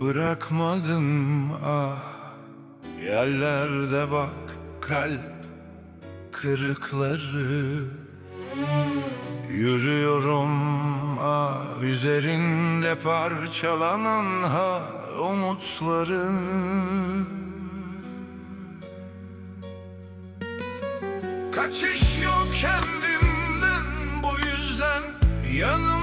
Bırakmadım ah. Yerlerde bak kalp kırıkları. Yürüyorum ah Üzerinde parçalanan ha umutları. Kaçış yok kendimden bu yüzden yanım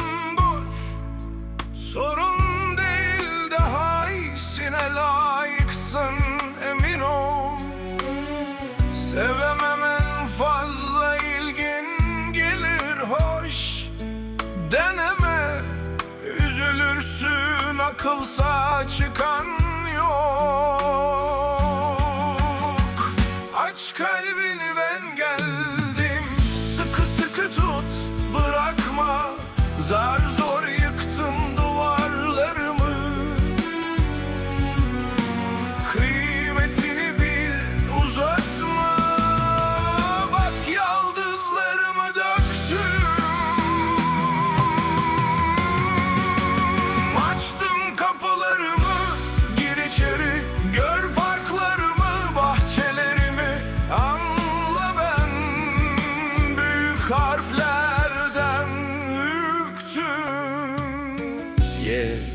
Sorun değil daha iyisine layıksın emin ol. Sevemem fazla ilgin gelir hoş. Deneme üzülürsün akılsa çıkan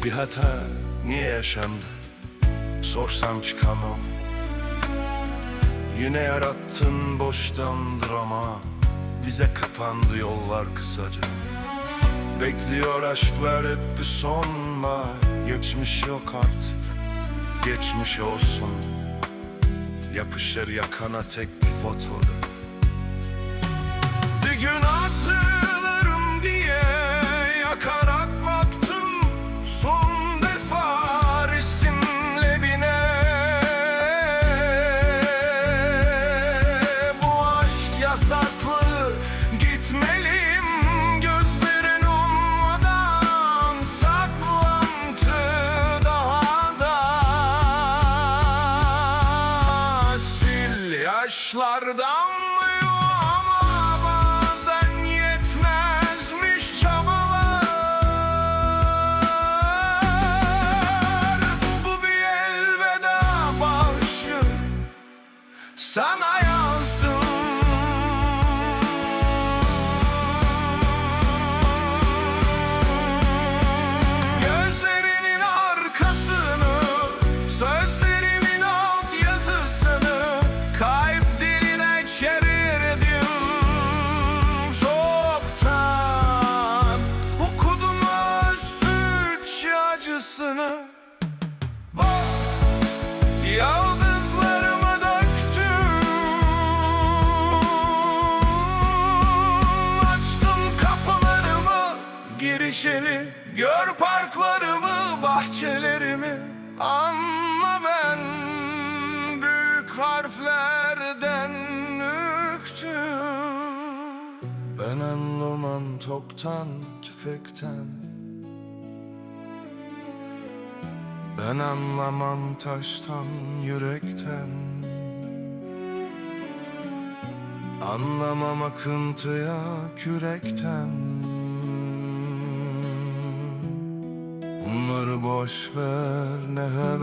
bir hata Niye yaşandı? Sorsam çıkamam. Yine yarattın boştandır ama Bize kapandı yollar kısaca. Bekliyor aşklar hep bir son var Geçmiş yok artık Geçmiş olsun. Yapışır yakana tek bir fotoğraf yaşlardan mı ama bazen yetmezmiş çabalar. Bu bir elveda bağışı sana acısını Bak Yıldızlarımı döktüm. Açtım kapılarımı Girişini Gör parklarımı Bahçelerimi. Anla ben Büyük harflerden üktüm. Ben anlamam toptan tüfekten Ben anlamam taştan yürekten. Anlamam akıntıya kürekten. Bunları boş ver ne aşktan